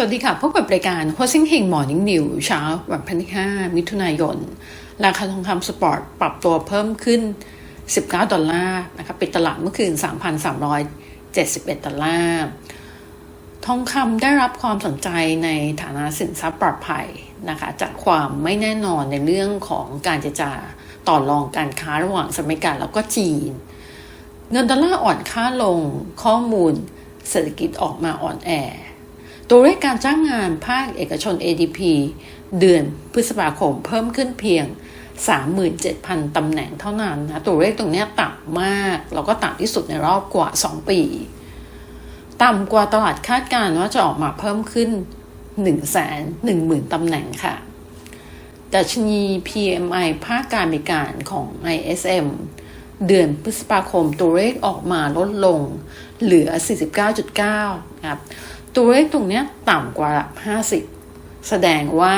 สวัสดีค่ะ พบกับรายการ h o s i n g h e n Morning New เช้าวันที่5มิถุนายน ราคาทองคำสปอร์ตปรับตัวเพิ่มขึ้น 19 ดอลลาร์นะคะปิดตลาดเมื่อคืน 3,371 ดอลลาร์ ทองคำได้รับความสนใจในฐานะสินทรัพย์ปลอดภัยนะคะจากความไม่แน่นอนในเรื่องของการเจรจาต่อรองการค้าระหว่างสหรัฐอเมริกาแล้วก็จีน เงินดอลลาร์อ่อนค่าลงข้อมูลเศรษฐกิจออกมาอ่อนแอ ตัวเลขการจ้างงานภาคเอกชน ADP เดือนพฤษภาคมเพิ่มขึ้นเพียง 37,000 ตำแหน่งเท่านั้นนะตัวเลขตรงนี้ต่ำมาก แล้วก็ต่ำที่สุดในรอบกว่า 2 ปี ต่ำกว่าตลาดคาดการณ์ว่าจะออกมาเพิ่มขึ้น 110,000 ตำแหน่งค่ะดัชนี PMI ภาคการบริการของ ISM เดือนพฤษภาคมตัวเลขออกมาลดลงเหลือ 49.9 ครับ ตัวเลขตรงนี้ต่ำกว่า 50 แสดงว่า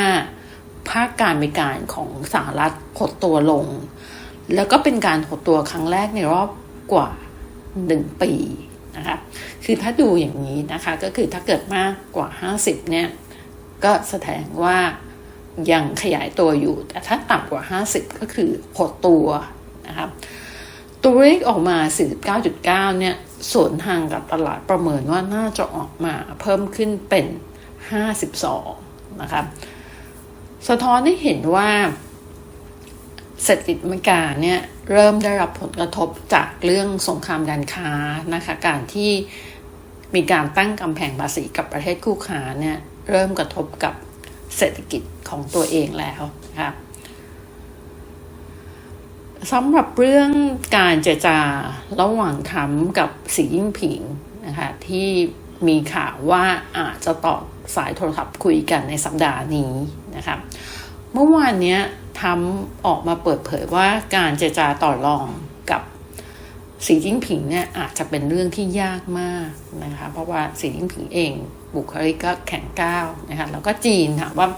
ภาคการบริการของสหรัฐหดตัวลง แล้วก็เป็นการหดตัวครั้งแรกในรอบกว่า 1 ปีนะคะคือถ้าดูอย่างนี้นะคะก็คือถ้าเกิดมากกว่า 50 เนี่ย ก็แสดงว่ายังขยายตัวอยู่ แต่ถ้าต่ำกว่า 50 ก็คือหดตัวนะครับตัวเลขออกมา 49.9 เนี่ย สวนทางกับตลาดประเมินว่าน่าจะออกมาเพิ่มขึ้นเป็น 52 นะครับ สะท้อนให้เห็นว่าเศรษฐกิจอเมริกาเนี่ยเริ่มได้รับผลกระทบจากเรื่องสงครามการค้านะคะการที่มีการตั้งกำแพงภาษีกับประเทศคู่ค้าเนี่ยเริ่มกระทบกับเศรษฐกิจของตัวเองแล้วนะคะ สำหรับเรื่องการเจรจาระหว่างทรัมป์กับสียิ่งผิงนะคะที่มีข่าวว่าอาจจะต่อสายโทรศัพท์คุยกันในสัปดาห์นี้นะคะเมื่อวานนี้ทำออกมาเปิดเผยว่าการเจรจาต่อรองกับสีจิ้งผิงเนี่ยอาจจะเป็นเรื่องที่ยากมากนะคะเพราะว่าสีจิ้งผิงเองบุคลิกก็แข็งก้าวนะคะแล้วก็จีนถามว่า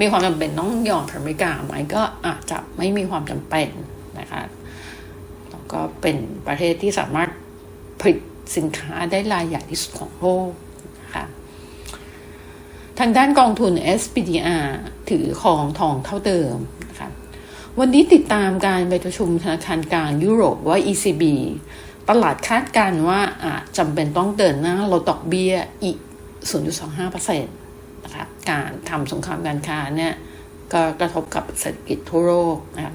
มีความจำเป็นต้องยอมอเมริกาไหมก็อาจจะไม่มีความจำเป็น นะคะแล้วก็เป็นประเทศที่สามารถผลิตสินค้าได้รายใหญ่ที่สุดของโลกนะคะทางด้านกองทุน SPDR ถือครองทองเท่าเดิมนะคะวันนี้ติดตามการไปประชุมธนาคารกลางยุโรปว่า ECB ตลาดคาดการว่าอาจจำเป็นต้องเดินหน้าลดดอกเบี้ยอีก 0.25%นะคะการทำสงครามการค้าเนี่ยก็กระทบกับเศรษฐกิจทั่วโลกนะคะ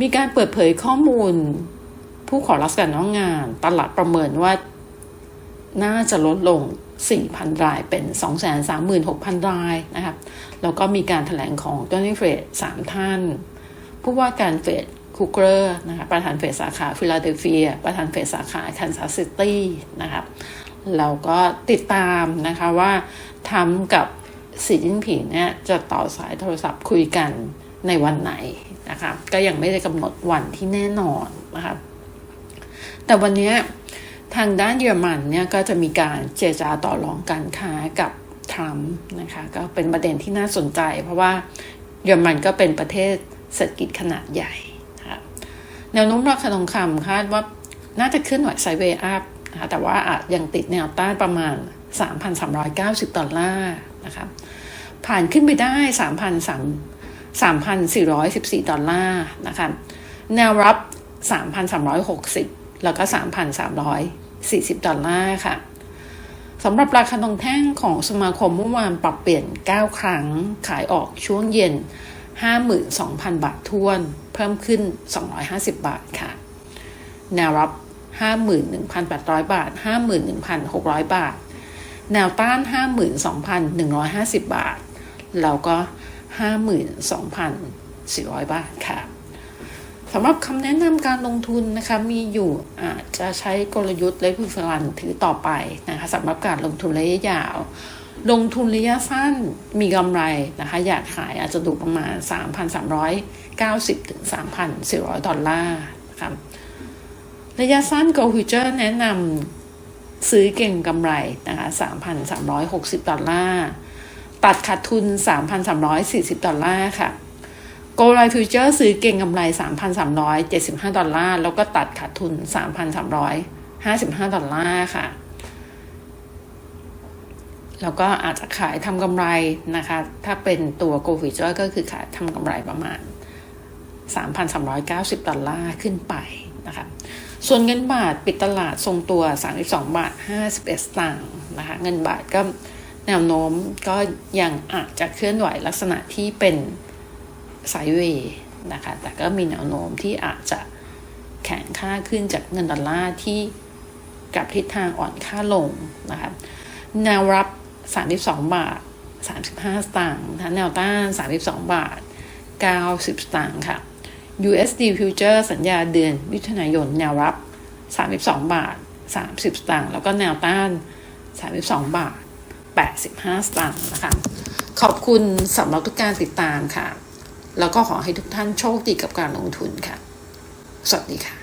มีการเปิดเผยข้อมูล ผู้ขอรับการน้องงาน ตลาดประเมินว่า น่าจะลดลง 4,000 รายเป็น 236,000 รายนะครับ แล้วก็มีการถแถลงของตัวนี้เฟดสามท่าน ผู้ว่าการเฟดคูเกอร์นะคะประธานเฟดสาขาฟิลาเดลเฟีย ประธานเฟดสาขาแคนซัสซิตี้นะครับเราก็ติดตามนะคะว่าทำกับสีจิ้นผิงเนี่ยจะต่อสายโทรศัพท์คุยกัน ในวันไหนนะคะก็ยังไม่ได้กำหนดวันที่แน่นอนนะคะแต่วันนี้ทางด้านเยอรมันเนี่ยก็จะมีการเจรจาต่อรองการค้ากับทรัมป์นะคะก็เป็นประเด็นที่น่าสนใจ เพราะว่าเยอรมันก็เป็นประเทศเศรษฐกิจขนาดใหญ่นะคะแนวโน้มราคาทองคำคาดว่าน่าจะขึ้นไหวไซเวย์อัพนะคะแต่ว่าอาจยังติดแนวต้านประมาณ 3,390 ดอลลาร์นะคะผ่านขึ้นไปได้ 3,300 3,414 ดอลลาร์นะคะ แนวรับ 3,360 แล้วก็ 3,340 ดอลลาร์ค่ะสำหรับราคาทองแท่งของสมาคมเมื่อวานปรับเปลี่ยน 9 ครั้งขายออกช่วงเย็น 52,000 บาททวน เพิ่มขึ้น 250 บาทค่ะ แนวรับ 51,800 บาท 51,600 บาท แนวต้าน 52,150 บาท แล้วก็ 52,400 บาทค่ะสำหรับคำแนะนำการลงทุนนะคะมีอยู่อาจจะใช้กลยุทธ์และผู้ฟลันถือต่อไปนะคะสำหรับการลงทุนระยะยาว ลงทุนระยะสั้นมีกำไรนะคะอยากขายอาจจะดูประมาณ 3,390ถึง3,400 ดอลลาร์นะคะระยะสั้น Go Future แนะนำซื้อเก่งกำไรนะคะ3,360 ดอลลาร์ ตัดขาดทุน 3,340 ดอลลาร์ค่ะ โกลไลฟิวเจอร์ซื้อเก่งกำไร 3,375 ดอลลาร์ แล้วก็ตัดขาดทุน 3,355 ดอลลาร์ค่ะ แล้วก็อาจจะขายทำกำไรนะคะ ถ้าเป็นตัวโกฟิจก็คือขายทำกำไรประมาณ 3,390 ดอลลาร์ขึ้นไปนะคะส่วนเงินบาทปิดตลาดทรงตัว 32 บาท 51 สตางค์นะคะ เงินบาทก็ แนวโน้มก็ยังอาจจะเคลื่อนไหวลักษณะที่เป็นไซด์เวย์นะคะ แต่ก็มีแนวโน้มที่อาจจะแข็งค่าขึ้นจากเงินดอลลาร์ที่กับทิศทางอ่อนค่าลงนะคะ แนวรับ 32 บาท 35 สตางค์นะแนวต้าน 32 บาท 90 สตางค์ค่ะ USD Future สัญญาเดือนมิถุนายน แนวรับ 32 บาท 30 สตางค์ แล้วก็แนวต้าน 32 บาท 85 สตางค์นะคะ ขอบคุณสำหรับทุกการติดตามค่ะ แล้วก็ขอให้ทุกท่านโชคดีกับการลงทุนค่ะ สวัสดีค่ะ